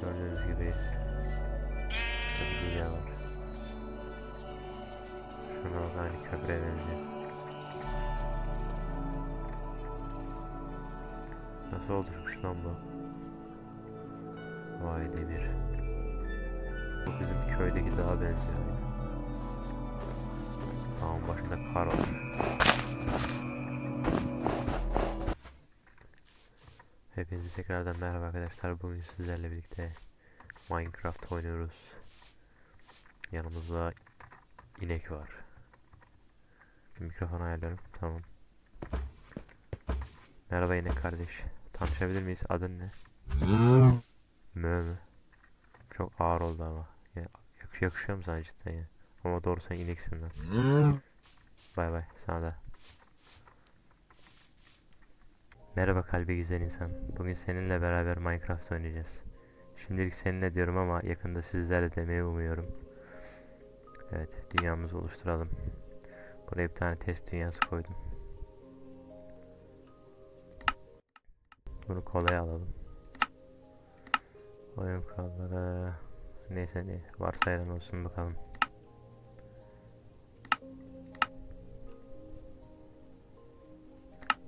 Gördüğünüz gibi bir dünya var. Şuna bak aynı köprüye benziyor. Nasıl oluşmuş lan bu? Vay demir. Bu bizim köydeki dağa benziyor. Dağın başında kar var. Hepinize tekrardan merhaba arkadaşlar. Bugün sizlerle birlikte Minecraft oynuyoruz. Yanımızda inek var. Mikrofon ayarlarım. Tamam. Merhaba inek kardeş. Tanışabilir miyiz? Adın ne? Mö mü? Çok ağır oldu ama. Ya, yakış yakışıyor mu sana cidden ya? Ama doğru sen ineksin lan. Bay bay sana da. Merhaba kalbi güzel insan. Bugün seninle beraber Minecraft oynayacağız. Şimdilik seninle diyorum ama yakında sizlerle demeyi umuyorum. Evet, dünyamızı oluşturalım. Buraya bir tane test dünyası koydum. Bunu kolay alalım. Oyun kuralları neyse ne varsayılan olsun bakalım.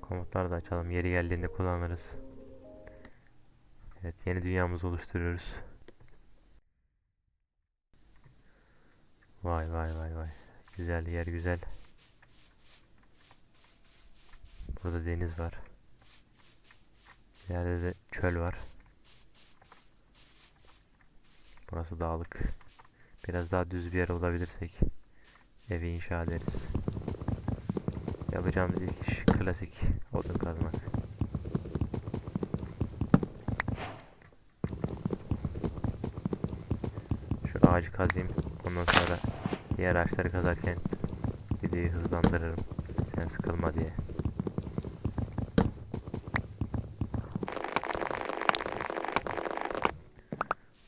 Komutları da açalım. Yeri geldiğinde kullanırız. Evet, yeni dünyamızı oluşturuyoruz. Vay vay vay vay. Güzel yer güzel. Burada deniz var. İleride de çöl var. Burası dağlık. Biraz daha düz bir yer olabilirsek evi inşa ederiz. Yapacağımız ilk iş klasik odun kazmak. Şu ağacı kazayım. Ondan sonra diğer ağaçları kazarken videoyu hızlandırırım. Sen sıkılma diye.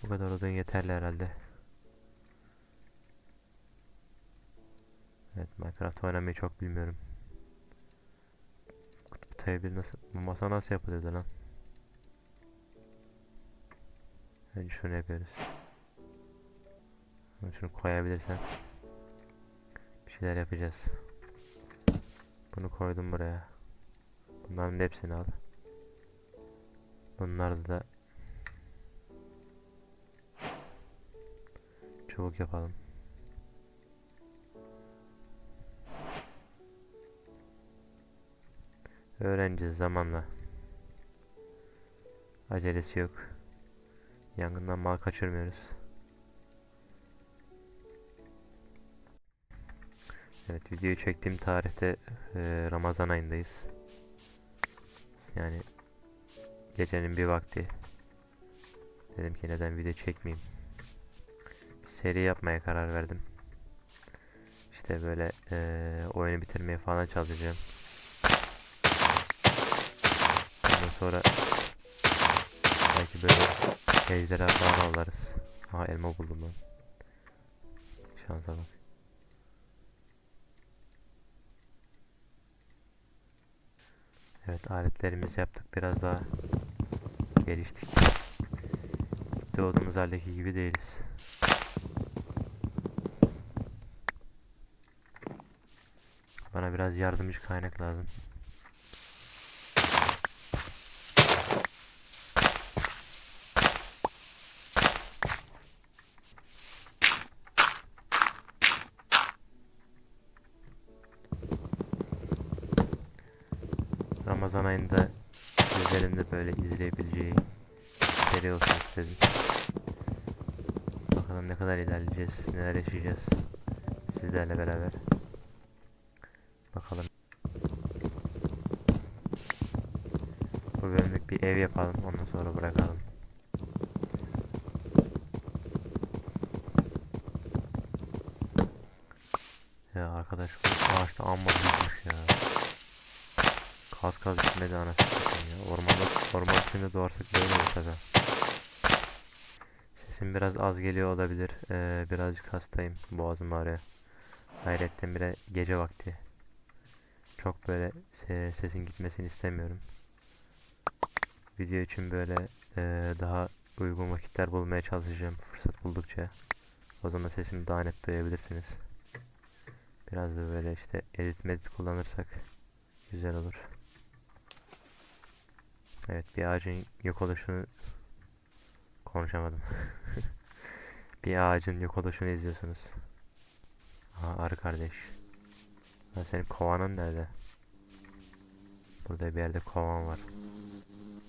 Bu kadar odun yeterli herhalde. Evet Minecraft oynamayı çok bilmiyorum. T1 nasıl bu masa nasıl yapılıyordu lan? Önce şunu yapıyoruz. Şunu koyabilirsem bir şeyler yapacağız. Bunu koydum buraya. Bunların hepsini al. Bunlarda da çubuk yapalım. Öğreneceğiz zamanla. Acelesi yok. Yangından mal kaçırmıyoruz. Evet videoyu çektiğim tarihte e, Ramazan ayındayız. Yani gecenin bir vakti. Dedim ki neden video çekmeyeyim. Bir seri yapmaya karar verdim. İşte böyle e, oyunu bitirmeye falan çalışacağım. Ondan sonra belki böyle ejderha falan alırız. Aha elma buldum ben. Şansa bak. Evet aletlerimizi yaptık biraz daha geliştik. Doğduğumuz haldeki gibi değiliz. Bana biraz yardımcı kaynak lazım. Ramazan ayında sizlerin de böyle izleyebileceği seri olsun istedim. Bakalım ne kadar ilerleyeceğiz, neler yaşayacağız sizlerle beraber. Bakalım. Bu bölümlük bir ev yapalım, ondan sonra bırakalım. Ya arkadaş bu ağaçta amma büyümüş ya. Kaz kaz bitmedi anasını satayım ya. Ormanda, orman içinde doğarsak böyle olur tabi. Sesim biraz az geliyor olabilir. Ee, birazcık hastayım. Boğazım ağrıyor. Hayretten bire gece vakti. Çok böyle se- sesin gitmesini istemiyorum. Video için böyle ee, daha uygun vakitler bulmaya çalışacağım fırsat buldukça. O zaman sesimi daha net duyabilirsiniz. Biraz da böyle işte edit medit kullanırsak güzel olur. Evet bir ağacın yok oluşunu konuşamadım. bir ağacın yok oluşunu izliyorsunuz. Aha arı kardeş. Lan senin kovanın nerede? Burada bir yerde kovan var.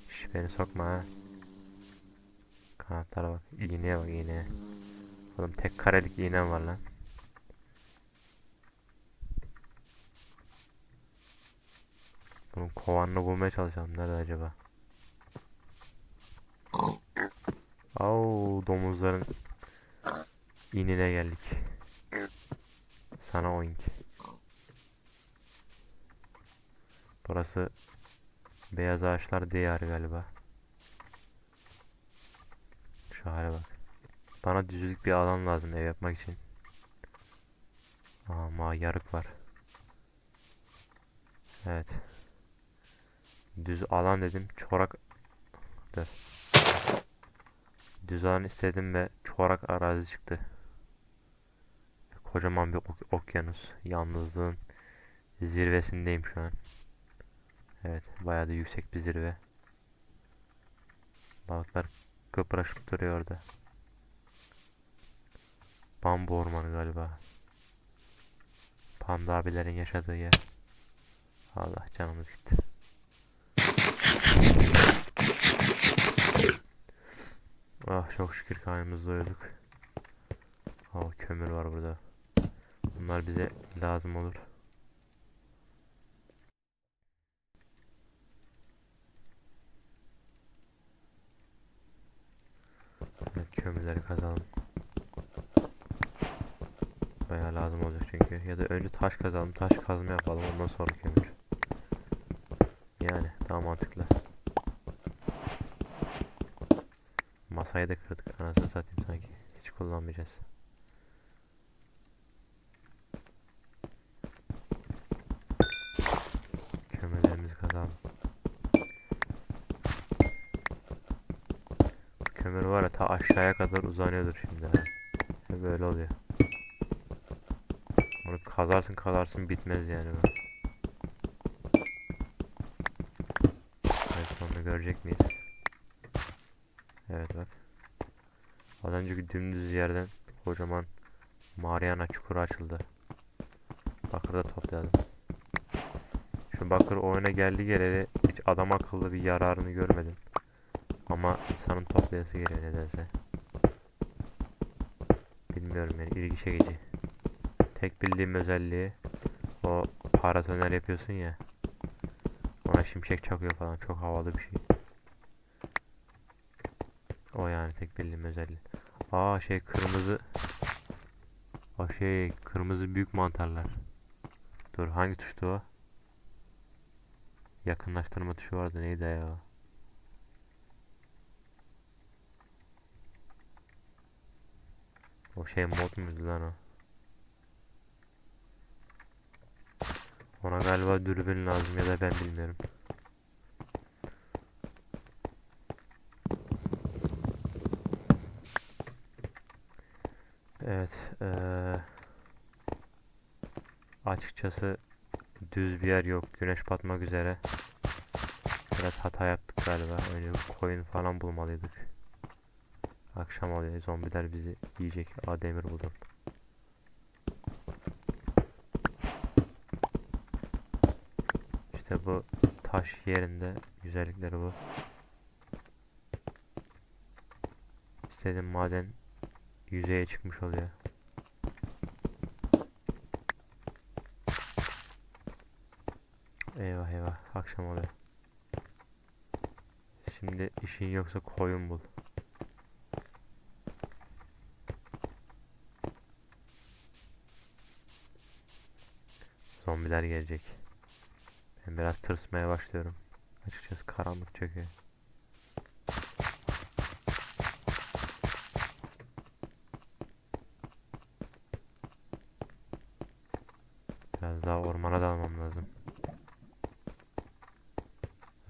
Şş, beni sokma ha. Kanatlara bak. İğneye bak iğneye. Oğlum tek karelik iğnem var lan. Bunun kovanını bulmaya çalışalım. Nerede acaba? Au domuzların inine geldik. Sana oink. Burası beyaz ağaçlar diyarı galiba. Şu hale bak. Bana düzlük bir alan lazım ev yapmak için. Ama yarık var. Evet. Düz alan dedim. Çorak. Düz alan istedim ve çorak arazi çıktı. Kocaman bir ok- okyanus. Yalnızlığın zirvesindeyim şu an. Evet, bayağı da yüksek bir zirve. Balıklar kıpraşıp duruyor orada. Bambu ormanı galiba. Panda abilerin yaşadığı yer. Allah canımız gitti. Ah çok şükür karnımızı doyurduk. Oh kömür var burada. Bunlar bize lazım olur. Evet kömürleri kazalım. Bayağı lazım olacak çünkü. Ya da önce taş kazalım, taş kazma yapalım ondan sonra kömür. Yani daha mantıklı. Masayı da kırdık anasını satayım sanki. Hiç kullanmayacağız. Kömürlerimizi kazalım. Kömür var ya ta aşağıya kadar uzanıyordur şimdi ha. Böyle oluyor. Onu kazarsın kazarsın bitmez yani bu. Evet sonunu görecek miyiz? Evet bak. Az önceki dümdüz yerden kocaman Mariana çukuru açıldı. Bakır da topladım. Şu bakır oyuna geldi geleli hiç adam akıllı bir yararını görmedim. Ama insanın toplayası geliyor nedense. Bilmiyorum yani ilgi çekici. Tek bildiğim özelliği o paratoner yapıyorsun ya. Ona şimşek çakıyor falan çok havalı bir şey. O yani tek bildiğim özelliği. Aa şey kırmızı. O şey kırmızı büyük mantarlar. Dur hangi tuştu o? Yakınlaştırma tuşu vardı neydi ya? O şey mod muydu lan o? Ona galiba dürbün lazım ya da ben bilmiyorum. Evet, eee, açıkçası düz bir yer yok. Güneş batmak üzere. Biraz hata yaptık galiba. Önce koyun falan bulmalıydık. Akşam oluyor. Zombiler bizi yiyecek. Aa demir buldum. İşte bu taş yerinde güzellikleri bu. İstediğim maden yüzeye çıkmış oluyor. Eyvah eyvah akşam oluyor. Şimdi işin yoksa koyun bul. Zombiler gelecek. Ben biraz tırsmaya başlıyorum. Açıkçası karanlık çöküyor. Biraz daha ormana dalmam lazım.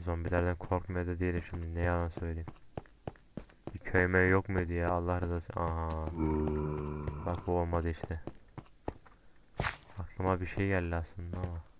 Zombilerden korkmuyor da değilim şimdi ne yalan söyleyeyim. Bir köy möy yok muydu ya Allah olsun. Aha. Bak bu olmadı işte. Aklıma bir şey geldi aslında ama.